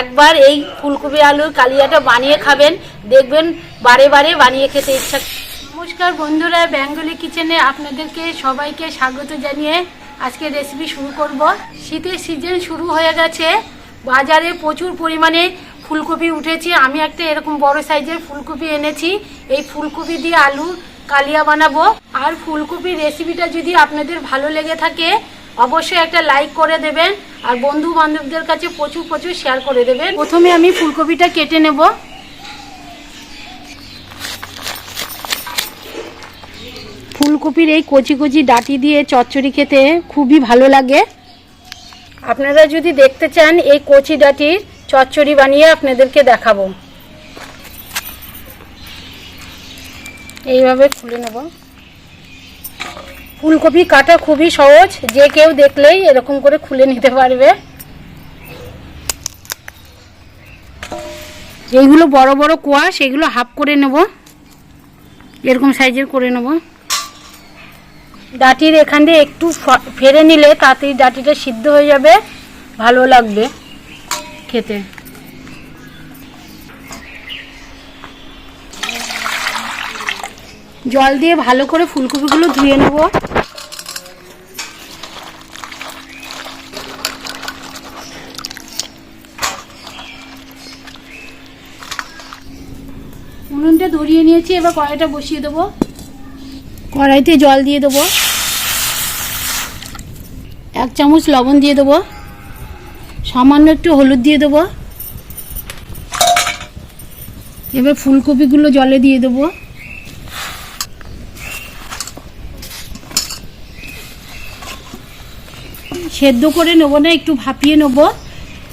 একবার এই ফুলকপি আলুর কালিয়াটা বানিয়ে খাবেন। দেখবেন বারে বারে বানিয়ে খেতে ইচ্ছা নমস্কার বন্ধুরা, বেঙ্গলি কিচেনে আপনাদেরকে সবাইকে স্বাগত জানিয়ে আজকে রেসিপি শুরু করব। শীতের সিজন শুরু হয়ে গেছে। বাজারে প্রচুর পরিমাণে ফুলকপি উঠেছে। আমি একটা এরকম বড় সাইজের ফুলকপি এনেছি। এই ফুলকপি দিয়ে আলু কালিয়া বানাবো। আর ফুলকপির রেসিপিটা যদি আপনাদের ভালো লেগে থাকে, অবশ্যই একটা লাইক করে দেবেন। আর বন্ধু বান্ধবদের কাছে প্রচুর প্রচুর শেয়ার করে দেবেন। প্রথমে আমি ফুলকপিটা কেটে নেব। ফুলকপির এই কচি কচি ডাটি দিয়ে চচ্চড়ি খেতে খুবই ভালো লাগে। আপনারা যদি দেখতে চান এই কচি ডাটির চচ্চড়ি বানিয়ে আপনাদেরকে দেখাবো। এইভাবে খুলে নেব। ফুলকপি কাটা খুবই সহজ, যে কেউ দেখলেই এরকম করে খুলে নিতে পারবে। এইগুলো বড় বড় কোয়া সেগুলো হাফ করে নেব। এরকম সাইজের করে নেব। ডাটির এখান দিয়ে একটু ফেরে নিলে তাড়াতাড়ি ডাটিটা সিদ্ধ হয়ে যাবে, ভালো লাগবে খেতে। জল দিয়ে ভালো করে ফুলকপিগুলো ধুয়ে নেব। উনুনটা ধরিয়ে নিয়েছি, এবার কড়াইটা বসিয়ে দেবো। কড়াইতে জল দিয়ে দেবো। এক চামচ লবণ দিয়ে দেবো। সামান্য একটু হলুদ দিয়ে দেবো। এবার ফুলকপিগুলো জলে দিয়ে দেবো। সেদ্ধ করে নেব না, একটু ভাপিয়ে নেব।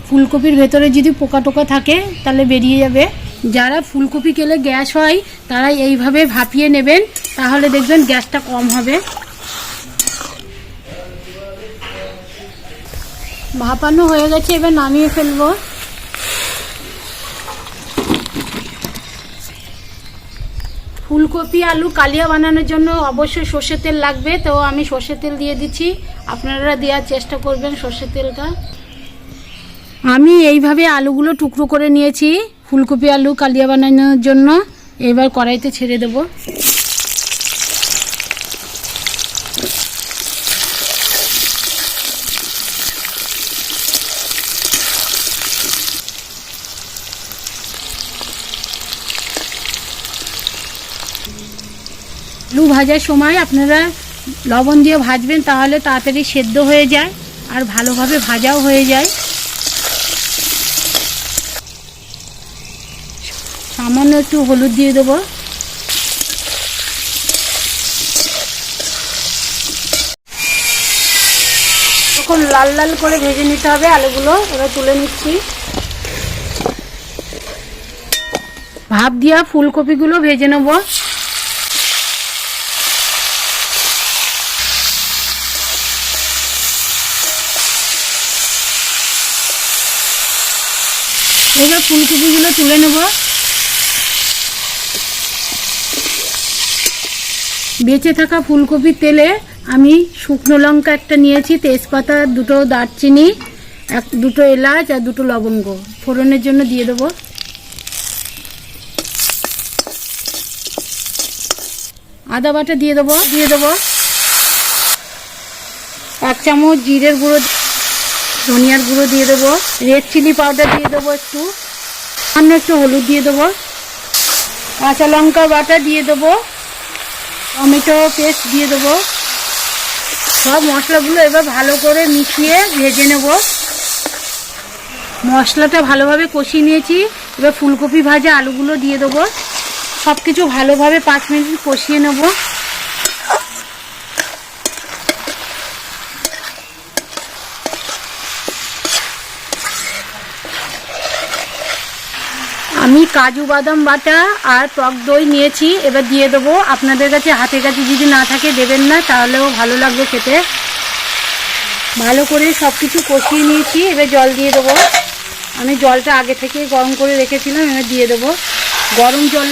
ফুলকপির ভেতরে যদি পোকা টোকা থাকে, তাহলে বেরিয়ে যাবে। যারা ফুলকপি খেলে গ্যাস হয় তারা এইভাবে ভাপিয়ে নেবেন, তাহলে দেখবেন গ্যাসটা কম হবে। ভাপানো হয়ে গেছে, এবার নামিয়ে ফেলব। ফুলকপি, আলু, কালিয়া বানানোর জন্য অবশ্যই সর্ষের তেল লাগবে, তো আমি সর্ষের তেল দিয়ে দিচ্ছি। আপনারা দেওয়ার চেষ্টা করবেন সর্ষের তেলটা। আমি এইভাবে আলুগুলো টুকরো করে নিয়েছি। ফুলকপি, আলু কালিয়া বানানোর জন্য এবার কড়াইতে ছেড়ে দেব। আলু ভাজার সময় আপনারা লবণ দিয়ে ভাজবেন, তাহলে তাড়াতাড়ি সেদ্ধ হয়ে যায় আর ভালোভাবে ভাজাও হয়ে যায়। সামান্য একটু হলুদ দিয়ে দেবো। তখন লাল লাল করে ভেজে নিতে হবে আলুগুলো, এবার তুলে নিচ্ছি। ভাপ দিয়া ফুলকপিগুলো ভেজে নেব। এবার ফুলকপিগুলো তুলে নেব। বেঁচে থাকা ফুলকপির তেলে আমি শুকনো লঙ্কা একটা নিয়েছি, তেজপাতা, দুটো দারচিনি, এক, দুটো এলাচ আর দুটো লবঙ্গ। ফোড়নের জন্য দিয়ে দেবো। আদা বাটা দিয়ে দেবো দিয়ে দেবো। এক চামচ জিরের গুঁড়ো, ধনিয়ার গুঁড়ো দিয়ে দেবো। রেড চিলি পাউডার দিয়ে দেবো একটু। সামান্য একটু হলুদ দিয়ে দেবো। কাঁচা লঙ্কা বাটা দিয়ে দেবো। টমেটো পেস্ট দিয়ে দেবো। সব মশলাগুলো এবার ভালো করে মিশিয়ে ভেজে নেব। মশলাটা ভালোভাবে কষিয়ে নিয়েছি। এবার ফুলকপি ভাজা আলুগুলো দিয়ে দেবো। সব কিছু ভালোভাবে পাঁচ মিনিট কষিয়ে নেব। আমি কাজু বাদাম বাটা আর টক দই নিয়েছি, এবার দিয়ে দেবো। আপনাদের কাছে হাতে কাছে যদি না থাকে দেবেন না, তাহলেও ভালো লাগবে খেতে। ভালো করে সব কিছু কষিয়ে নিয়েছি, এবার জল দিয়ে দেবো। আমি জলটা আগে থেকে গরম করে রেখেছিলাম, এবার দিয়ে দেবো। গরম জল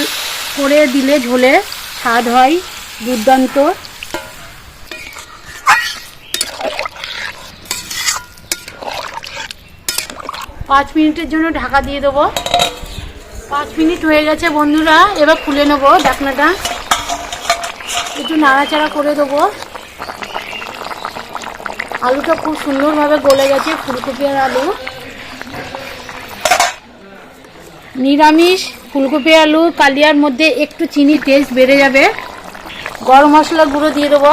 করে দিলে ঝোলে স্বাদ হয়, দুর্দান্ত। পাঁচ মিনিটের জন্য ঢাকা দিয়ে দেবো। পাঁচ মিনিট হয়ে গেছে বন্ধুরা, এবার খুলে নেব ঢাকনাটা। একটু নাড়াচাড়া করে দেবো। আলুটা খুব সুন্দরভাবে গলে গেছে, ফুলকপি আর আলু। নিরামিষ ফুলকপি, আলু, কালিয়ার মধ্যে একটু চিনি টেস্ট বেড়ে যাবে। গরম মশলা গুঁড়ো দিয়ে দেবো।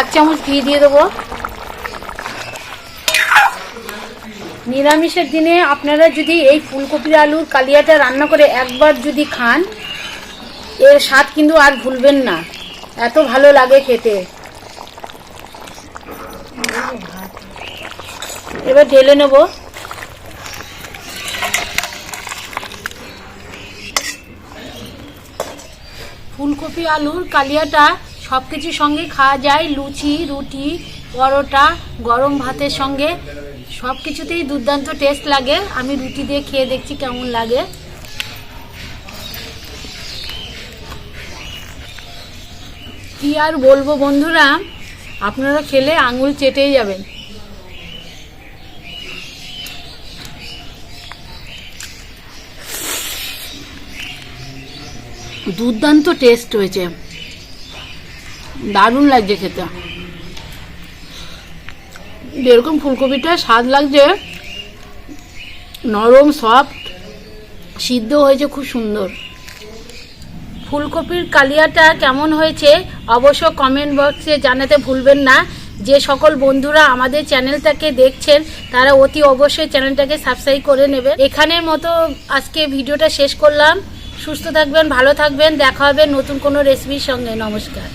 এক চামচ ঘি দিয়ে দেবো। নিরামিষের দিনে আপনারা যদি এই ফুলকপির আলুর কালিয়াটা রান্না করে একবার যদি খান, এর স্বাদ কিন্তু আর ভুলবেন না। এত ভালো লাগে খেতে। এবার ঢেলে নেব। ফুলকপি আলুর কালিয়াটা সব কিছুর সঙ্গে খাওয়া যায়। লুচি, রুটি, পরোটা, গরম ভাতের সঙ্গে। সব কিছুতেই দুর্দান্ত টেস্ট লাগে। আমি রুটি দিয়ে খেয়ে দেখছি কেমন লাগে। কি আর বলব বন্ধুরা, আপনারা খেলে আঙুল চেটেই যাবেন। দুর্দান্ত টেস্ট হয়েছে। দারুণ লাগছে খেতে। যেরকম ফুলকপিটা স্বাদ লাগছে। নরম সফট সিদ্ধ হয়েছে খুব সুন্দর। ফুলকপির কালিয়াটা কেমন হয়েছে অবশ্য কমেন্ট বক্সে জানাতে ভুলবেন না। যে সকল বন্ধুরা আমাদের চ্যানেলটাকে দেখছেন, তারা অতি অবশ্যই চ্যানেলটাকে সাবস্ক্রাইব করে নেবেন এখানের মতো আজকে ভিডিওটা শেষ করলাম। সুস্থ থাকবেন, ভালো থাকবেন। দেখা হবে নতুন কোনো রেসিপির সঙ্গে। নমস্কার।